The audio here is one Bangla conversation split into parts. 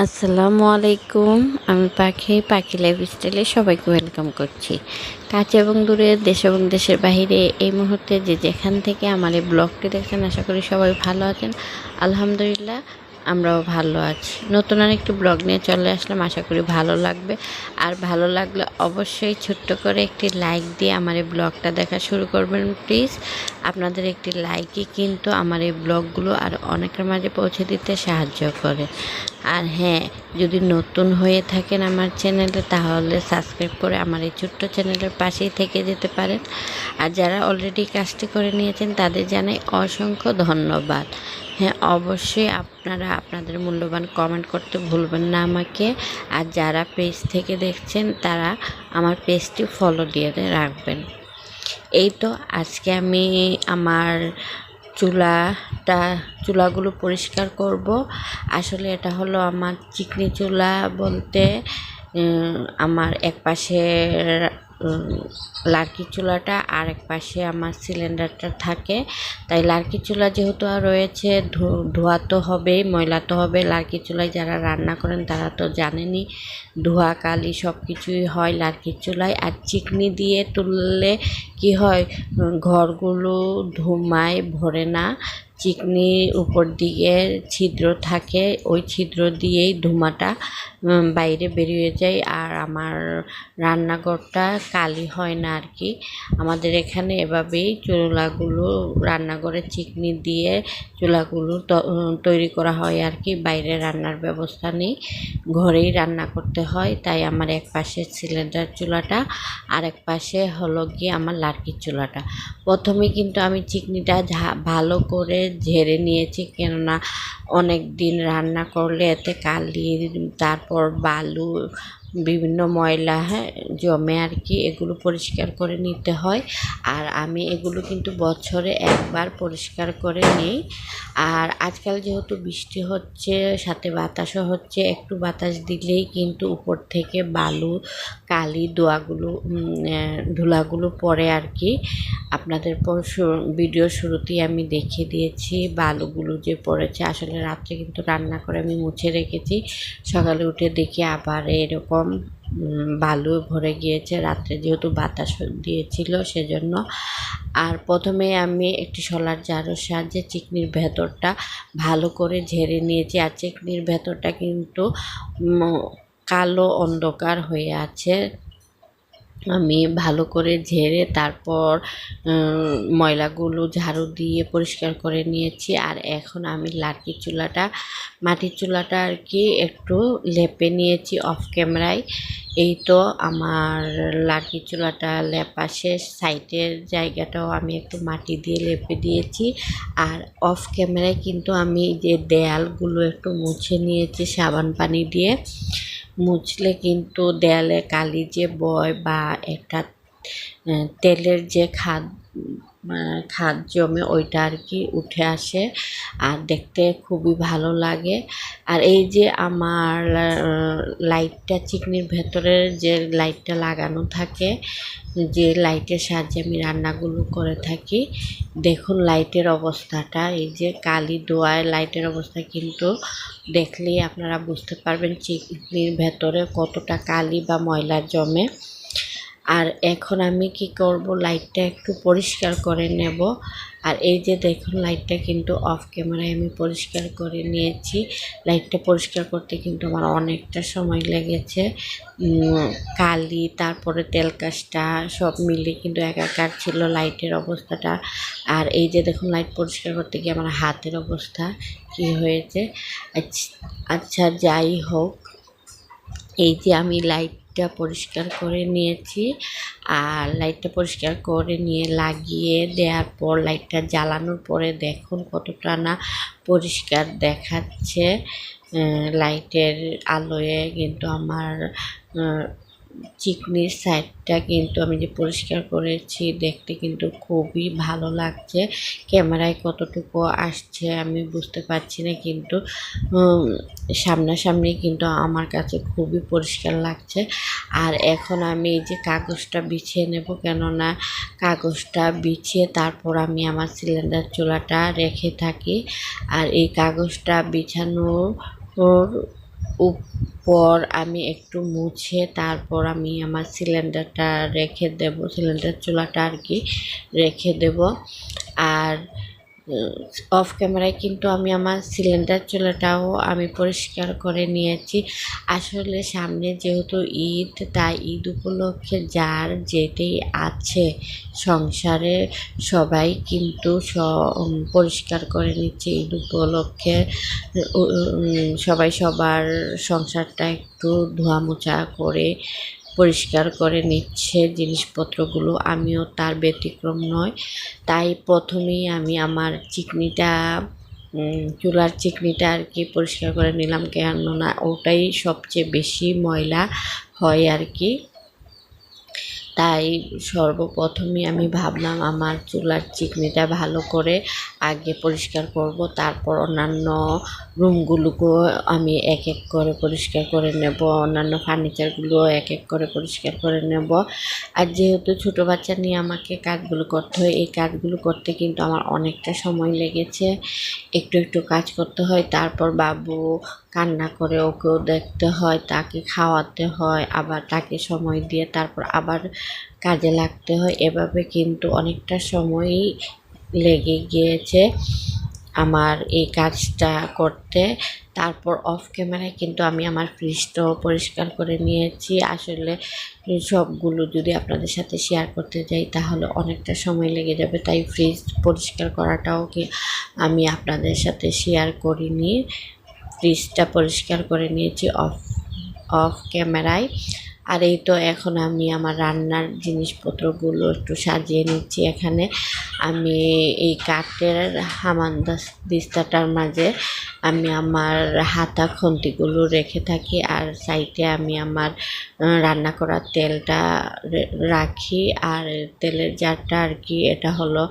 আসসালামু আলাইকুম। আমি পাখি পাখি লাইফ স্টাইলে সবাইকে ওয়েলকাম করছি। কাছে এবং দূরে, দেশ এবং দেশের বাহিরে এই মুহূর্তে যে যেখান থেকে আমার এই ব্লগটি দেখছেন, আশা করি সবাই ভালো আছেন। আলহামদুলিল্লাহ আমরাও ভালো আছি। নতুন আর একটি ব্লগ নিয়ে চলে আসলাম। আশা করি ভালো লাগবে। আর ভালো লাগলে অবশ্যই ছোট্ট করে একটি লাইক দিয়ে আমার এই ব্লগটা দেখা শুরু করবেন, প্লিজ। আপনাদের একটি লাইকই কিন্তু আমার এই ব্লগগুলো আর অনেকের মাঝে পৌঁছে দিতে সাহায্য করে। আর হ্যাঁ যদি নতুন হয়ে থাকেন আমার চ্যানেলে, তাহলে সাবস্ক্রাইব করে আমার এই ছোট্ট চ্যানেলের পাশেই থেকে যেতে পারেন। আর যারা অলরেডি কাজটি করে নিয়েছেন, তাদের জানাই অসংখ্য ধন্যবাদ। হ্যাঁ অবশ্যই আপনারা আপনাদের মূল্যবান কমেন্ট করতে ভুলবেন না আমাকে। আর যারা পেজ থেকে দেখছেন, তারা আমার পেজটি ফলো দিয়ে রাখবেন। এই তো আজকে আমি আমার চুলাটা, চুলাগুলো পরিষ্কার করব। আসলে এটা হলো আমার চিকনি চুলা বলতে আমার এক পাশে লার্কি চুলাটা আর এক পাশে আমার সিলিন্ডারটা থাকে। তাই লার্কি চুলা যেহেতু আর রয়েছে ধোয়া তো হবেই, ময়লা তো হবে। লার্কি চুলায় যারা রান্না করেন তারা তো জানেনই, ধোয়া, কালি সব কিছুই হয় লার্কি চুলায়। আর চিকনি দিয়ে তুললে কি হয়? ঘরগুলো ধুমায়, ভরে না। চিকনির উপর দিকে ছিদ্র থাকে, ওই ছিদ্র দিয়েই ধুমাটা বাইরে বেরিয়ে যায়। আর আমার রান্নাঘরটা কালি হয় না আর কি। আমাদের এখানে এভাবেই চুলাগুলো, রান্নাঘরে চিকনি দিয়ে চুলাগুলো তৈরি করা হয় আর কি। বাইরে রান্নার ব্যবস্থা নেই, ঘরেই রান্না করতে হয়। তাই আমার এক পাশে সিলিন্ডার চুলাটা, আর এক পাশে হলো গিয়ে আমার লার্কির চুলাটা। প্রথমে কিন্তু আমি চিকনিটা ভালো করে ঝেড়ে নিয়েছি কেননা অনেক দিন রান্না করলে এতে কালি তারপর বালু বিভিন্ন ময়লা হ্যাঁ জমে আর কি, এগুলো পরিষ্কার করে নিতে হয়। আর আমি এগুলো কিন্তু বছরে একবার পরিষ্কার করে নিই। আর আজকাল যেহেতু বৃষ্টি হচ্ছে, সাথে বাতাসও হচ্ছে, একটু বাতাস দিলেই কিন্তু উপর থেকে বালু, কালি, দোয়াগুলো ধুলাগুলো পড়ে আর কি। আপনাদের পর ভিডিও শুরুতেই আমি দেখিয়ে দিয়েছি বালুগুলো যে পড়েছে। আসলে রাত্রে কিন্তু রান্না করে আমি মুছে রেখেছি। সকালে উঠে দেখি আবার এরকম বালু ভরে গিয়েছে। রাত্রে যেহেতু বাতাস দিয়েছিল সেজন্য। আর প্রথমে আমি একটি সোলার জারোর সাহায্যে চিকনির ভেতরটা ভালো করে ঝেড়ে নিয়েছি। আর চিকনির ভেতরটা কিন্তু কালো অন্ধকার হয়ে আছে। আমি ভালো করে ঝেড়ে তারপর ময়লাগুলো ঝাড়ু দিয়ে পরিষ্কার করে নিয়েছি। আর এখন আমি লাঠির চুলাটা মাটির চুলাটা আর কি একটু লেপে নিয়েছি অফ ক্যামেরায় এই তো আমার লাঠি চুলাটা লেপা শেষ, সাইডের জায়গাটাও আমি একটু মাটি দিয়ে লেপে দিয়েছি। আর অফ ক্যামেরায় কিন্তু আমি যে দেয়ালগুলো একটু মুছে নিয়েছি সাবান পানি দিয়ে। মুছলে কিন্তু দেয়ালে কালি যে বয় বা একটা তেলের যে খাদ খাদ জমে ওইটা আর কি উঠে আসে। আর দেখতে খুবই ভালো লাগে। আর এই যে আমার লাইটটা চিকনির ভেতরের যে লাইটটা লাগানো থাকে, যে লাইটের সাহায্যে আমি রান্নাগুলো করে থাকি, দেখুন লাইটের অবস্থাটা। এই যে কালি দোয়ায় লাইটের অবস্থা কিন্তু দেখলেই আপনারা বুঝতে পারবেন চিকনির ভেতরে কতটা কালি বা ময়লা জমে। আর এখন আমি কি করব? লাইটটা একটু পরিষ্কার করে নেব। আর এই যে দেখুন লাইটটা কিন্তু অফ ক্যামেরায় আমি পরিষ্কার করে নিয়েছি। লাইটটা পরিষ্কার করতে কিন্তু আমার অনেকটা সময় লেগেছে। কালি, তারপরে তেল কাজটা সব মিলে কিন্তু একাকার ছিল লাইটের অবস্থাটা। আর এই যে দেখুন লাইট পরিষ্কার করতে গিয়ে আমার হাতের অবস্থা কি হয়েছে? আচ্ছা যাই হোক। এই যে আমি লাইট লাইটটা পরিষ্কার করে নিয়েছি আর লাইটটা পরিষ্কার করে নিয়ে লাগিয়ে দেওয়ার পর লাইটটা জ্বালানোর পরে দেখুন কতটা না পরিষ্কার দেখাচ্ছে। লাইটের আলোয় কিন্তু আমার চিকনির সাইডটা কিন্তু আমি যে পরিষ্কার করেছি, দেখতে কিন্তু খুবই ভালো লাগছে। ক্যামেরায় কতটুকু আসছে আমি বুঝতে পারছি না কিন্তু সামনাসামনি কিন্তু আমার কাছে খুবই পরিষ্কার লাগছে। আর এখন আমি এই যে কাগজটা বিছিয়ে নেব, কেননা কাগজটা বিছিয়ে তারপর আমি আমার সিলিন্ডার চুলাটা রেখে থাকি। আর এই কাগজটা বিছানোর উপর আমি একটু মুছে তারপর আমি আমার সিলিন্ডারটা রেখে দেব, সিলিন্ডার চুলাটা আর কি রেখে দেব। আর অফ ক্যামেরায় কিন্তু আমি আমার সিলিন্ডার চুলাটাও আমি পরিষ্কার করে নিয়েছি। আসলে সামনে যেহেতু ঈদ, তাই ঈদ উপলক্ষে যার যেটাই আছে সংসারে সবাই কিন্তু স পরিষ্কার করে নিচ্ছে ঈদ উপলক্ষে। সবাই সবার সংসারটা একটু ধোয়া মোছা করে পরিষ্কার করে নিচ্ছে জিনিসপত্রগুলো। আমিও তার ব্যতিক্রম নয় তাই প্রথমেই আমি আমার চিকনিটা চুলার চিকনিটা আর কি পরিষ্কার করে নিলাম। কেননা ওটাই সবচেয়ে বেশি ময়লা হয় আর কি। তাই সর্বপ্রথমে আমি ভাবলাম আমার চুলার চিকনিটা ভালো করে আগে পরিষ্কার করব, তারপর অন্যান্য রুমগুলোকেও আমি এক এক করে পরিষ্কার করে নেব, অন্যান্য ফার্নিচারগুলোও এক এক করে পরিষ্কার করে নেব। আর যেহেতু ছোটো বাচ্চা নিয়ে আমাকে কাজগুলো করতে হয়, এই কাজগুলো করতে কিন্তু আমার অনেকটা সময় লেগেছে। একটু একটু কাজ করতে হয়, তারপর বাবু কান্না করে ওকেও দেখতে হয়, তাকে খাওয়াতে হয়, আবার তাকে সময় দিয়ে তারপর আবার কাজে লাগতে হয়। এভাবে কিন্তু অনেকটা সময়ই লেগে গিয়েছে আমার এই কাজটা করতে। তারপর অফ ক্যামেরায় কিন্তু আমি আমার ফ্রিজটাও পরিষ্কার করে নিয়েছি। আসলে সবগুলো যদি আপনাদের সাথে শেয়ার করতে যাই, তাহলে অনেকটা সময় লেগে যাবে। তাই ফ্রিজ পরিষ্কার করাটাও কি আমি আপনাদের সাথে শেয়ার করিনি। ফ্রিজটা পরিষ্কার করে নিয়েছি অফ অফ ক্যামেরায় আর এই তো এখন আমি আমার রান্নার জিনিসপত্রগুলো একটু সাজিয়ে নিচ্ছি এখানে। আমি এই কাঠের হামান দিস্তাটার মাঝে আমি আমার হাতা খন্তিগুলো রেখে থাকি আর সাইডে আমি আমার রান্না করা তেলটা রাখি আর তেলের জারটা আর কি এটা হলো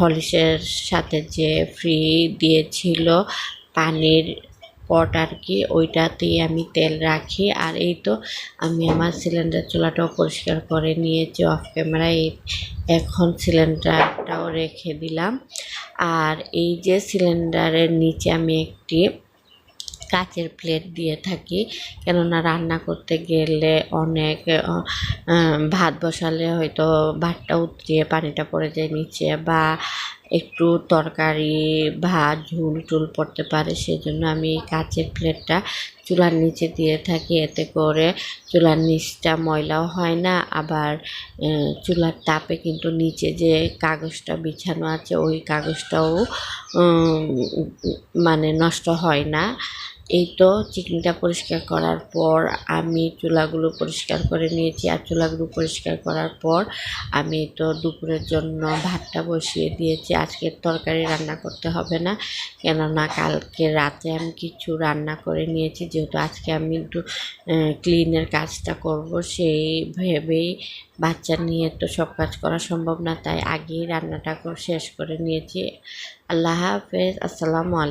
হলিসের সাথে যে ফ্রি দিয়েছিল পানির পট আর কি ওইটাতেই আমি তেল রাখি। আর এই তো আমি আমার সিলিন্ডার চুলাটাও পরিষ্কার করে নিয়েছি অফ ক্যামেরায় এখন সিলিন্ডারটাও রেখে দিলাম। আর এই যে সিলিন্ডারের নিচে আমি একটি কাচের প্লেট দিয়ে থাকি, কেননা রান্না করতে গেলে অনেক ভাত বসালে হয়তো ভাতটা উতরিয়ে পানিটা পড়ে যায় নিচে বা একটু তরকারি, ভাত, ঝুল টুল পড়তে পারে সেই জন্য আমি কাঁচের প্লেটটা চুলার নিচে দিয়ে থাকি। এতে করে চুলার নিচটা ময়লাও হয় না, আবার চুলার তাপে কিন্তু নিচে যে কাগজটা বিছানো আছে, ওই কাগজটাও মানে নষ্ট হয় না। এই তো চিকনিটা পরিষ্কার করার পর আমি চুলাগুলো পরিষ্কার করে নিয়েছি আর চুলাগুলো পরিষ্কার করার পর আমি তো দুপুরের জন্য ভাতটা বসিয়ে দিয়েছি। আজকের তরকারি রান্না করতে হবে না, কেননা কালকে রাতে আমি কিছু রান্না করে নিয়েছি। যেহেতু আজকে আমি একটু ক্লিনের কাজটা করব, সেই ভেবেই বাচ্চা নিয়ে তো সব কাজ করা সম্ভব না, তাই আগেই রান্নাটা শেষ করে নিয়েছি। আল্লাহ হাফেজ, আসসালামু আলাইকুম।